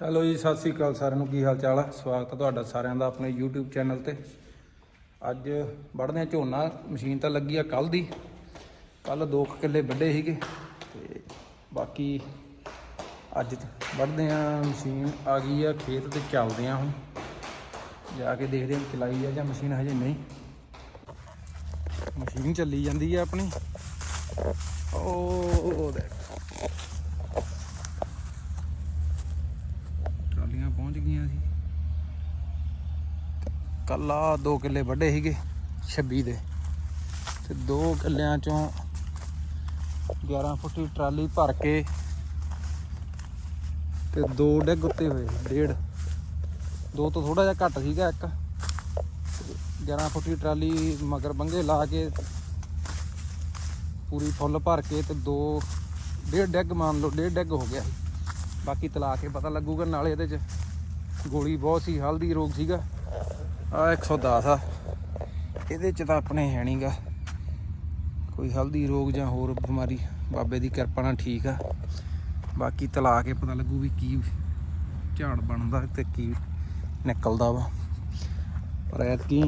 Hello ਜੀ ਸਤਿ ਸ੍ਰੀ ਅਕਾਲ ਸਾਰਿਆਂ ਨੂੰ ਕੀ ਹਾਲ ਚਾਲ ਹੈ ਸਵਾਗਤ ਹੈ ਤੁਹਾਡਾ ਸਾਰਿਆਂ ਦਾ ਆਪਣੇ YouTube ਚੈਨਲ ਤੇ ਅੱਜ ਵੱਢਦੇ ਆ ਝੋਨਾ ਮਸ਼ੀਨ ਤਾਂ ਲੱਗੀ ਆ ਕੱਲ ਦੀ ਕੱਲ 2 ਕਿੱਲੇ ਵੱਢੇ ਸੀਗੇ ਤੇ ਬਾਕੀ ਅੱਜ ਵੱਢਦੇ ਆ ਮਸ਼ੀਨ ਆ ਗਈ ਆ ਖੇਤ ਤੇ ਚੱਲਦੇ ਆ ਹੁਣ ਜਾ ਕੇ ਦੇਖਦੇ ਆ ਚਲਾਈ ਆ ਜਾਂ ਮਸ਼ੀਨ ਹਜੇ ਨਹੀਂ ਮਸ਼ੀਨ ਚੱਲੀ ਜਾਂਦੀ ਆ ਆਪਣੀ ਉਹ ਦੇਖ ਕੱਲਾ 2 ਕਿੱਲੇ ਵੱਡੇ ਸੀਗੇ 26 ਦੇ। ਤੇ 2 ਕਿੱਲਿਆਂ ਚੋਂ 11 ਫੁੱਟੀ ਟਰਾਲੀ ਭਰ ਕੇ ਤੇ ਦੋ ਡਿੱਗ ਉੱਤੇ ਹੋਏ, ਡੇਢ। ਦੋ ਤੋਂ ਥੋੜਾ ਜਿਹਾ ਘੱਟ ਸੀਗਾ ਇੱਕ। ਤੇ 11 ਫੁੱਟੀ ਟਰਾਲੀ ਮਗਰ ਬੰਗੇ ਲਾ ਕੇ ਪੂਰੀ ਫੁੱਲ ਭਰ ਕੇ ਤੇ ਦੋ, ਡੇਢ ਡਿੱਗ ਮੰਨ ਲਓ, ਡੇਢ ਡਿੱਗ ਹੋ ਗਿਆ। ਸੀ ਬਾਕੀ ਤਲਾ ਕੇ ਪਤਾ ਲੱਗੂਗਾ, ਨਾਲੇ ਇਹਦੇ ਚ ਗੋਲੀ ਬਹੁਤ ਸੀ, ਹਲਦੀ ਰੋਗ ਸੀਗਾ। ਆ 110 ਆ। ਇਹਦੇ ਚ ਤਾਂ ਆਪਣੇ ਹੈ ਨਹੀਂਗਾ ਕੋਈ ਹਲਦੀ ਰੋਗ ਜਾਂ ਹੋਰ ਬਿਮਾਰੀ, ਬਾਬੇ ਦੀ ਕਿਰਪਾ ਨਾਲ ਠੀਕ ਆ। ਬਾਕੀ ਤਲਾ ਕੇ ਪਤਾ ਲੱਗੂ ਵੀ ਕੀ ਝਾੜ ਬਣਦਾ ਤੇ ਕੀ ਨਿਕਲਦਾ ਵਾ। ਪਰ ਐਤਕੀ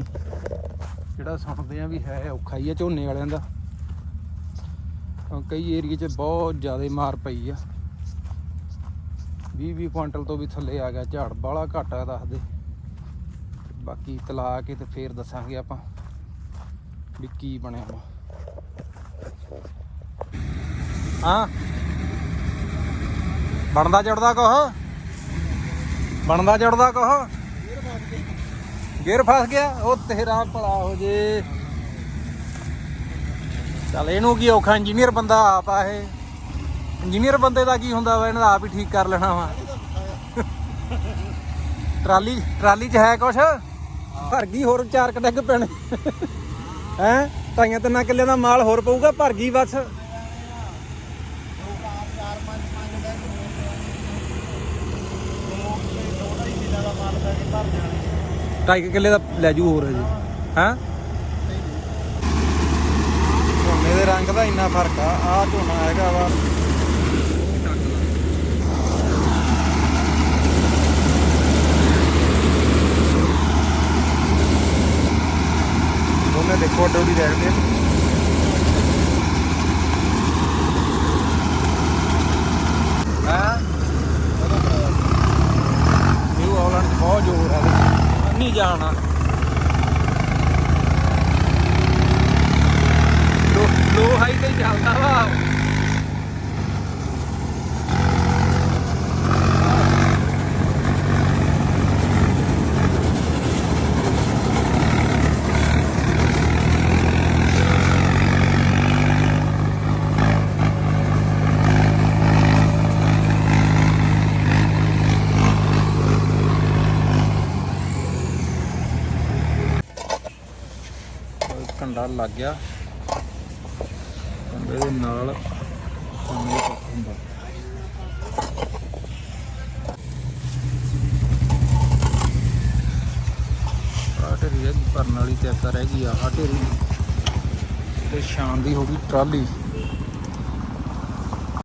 ਜਿਹੜਾ ਸੁਣਦੇ ਆ ਵੀ ਹੈ ਔਖਾ ਹੀ ਆ ਝੋਨੇ ਵਾਲਿਆਂ ਦਾ। ਕਈ ਏਰੀਏ 'ਚ ਬਹੁਤ ਜ਼ਿਆਦਾ ਮਾਰ ਪਈ ਆ। 20 20 ਕੁਇੰਟਲ ਤੋਂ ਵੀ ਥੱਲੇ ਆ ਗਿਆ। ਝਾੜ ਬਾਹਲਾ ਘੱਟ ਆ ਦੱਸਦੇ। ਬਾਕੀ ਤਲਾ ਕੇ ਤੇ ਫੇਰ ਦੱਸਾਂਗੇ ਆਪਾਂ ਵੀ ਕੀ ਬਣਿਆ ਵਾ। ਹਾਂ। ਬਣਦਾ ਜੜਦਾ ਕੁਛ? ਬਣਦਾ ਜੜਦਾ ਕੁਛ? ਗੇਰ ਫਸ ਗਿਆ। ਉਹ ਤੇਰਾ ਭਲਾ ਹੋ ਜੇ। ਚੱਲ ਇਹਨੂੰ ਕੀ ਔਖਾ ਇੰਜੀਨੀਅਰ ਬੰਦਾ ਆਪ ਆ ਇਹ। ਇੰਜੀਨੀਅਰ ਬੰਦੇ ਦਾ ਕੀ ਹੁੰਦਾ ਵਾ, ਇਹਨਾਂ ਦਾ ਆਪ ਹੀ ਠੀਕ ਕਰ ਲੈਣਾ ਵਾ। ਟਰਾਲੀ ਟਰਾਲੀ 'ਚ ਹੈ ਕੁਛ? ਭਰ ਗਈ, ਹੋਰ ਚਾਰ ਕੁ ਪੈਣੇ। ਹੈ? ਢਾਈਆਂ ਤਿੰਨਾਂ ਕਿੱਲਿਆਂ ਦਾ ਮਾਲ ਹੋਰ ਪਊਗਾ, ਭਰ ਗਈ ਬਸ। ਢਾਈ ਕਿੱਲੇ ਦਾ ਲੈ ਜੂ ਹੋਰ ਜੀ ਹੈ? ਝੋਨੇ ਦੇ ਰੰਗ ਦਾ ਇੰਨਾ ਫ਼ਰਕ ਆ ਆ ਝੋਨਾ ਹੈਗਾ ਵਾ। ਦੇਖੋ ਡੋਡੀ ਦੇਖਦੇ ਆ। ਹਾਂ? ਨਿਊ ਆਲੈਂਡ ਬਹੁਤ ਜ਼ੋਰ ਹੈ ਨਹੀਂ ਜਾਣਾ। ਲੋ ਹਾਈ ਤੇ ਚੱਲਦਾ ਵਾ ਉਹ ਕੰਡਾ ਲੱਗ ਗਿਆ। ਕੰਡੇ ਦੇ ਨਾਲ ਸਾਹਮਣੇ ਤੱਕ ਹੁੰਦਾ ਆਹ ਢੇਰੀ ਹੈਗੀ, ਭਰਨ ਵਾਲੀ ਤੇ ਇੱਕ ਰਹਿ ਗਈ ਆ। ਢੇਰੀ ਤੇ ਸ਼ਾਨ ਦੀ ਹੋ ਗਈ ਟਰਾਲੀ।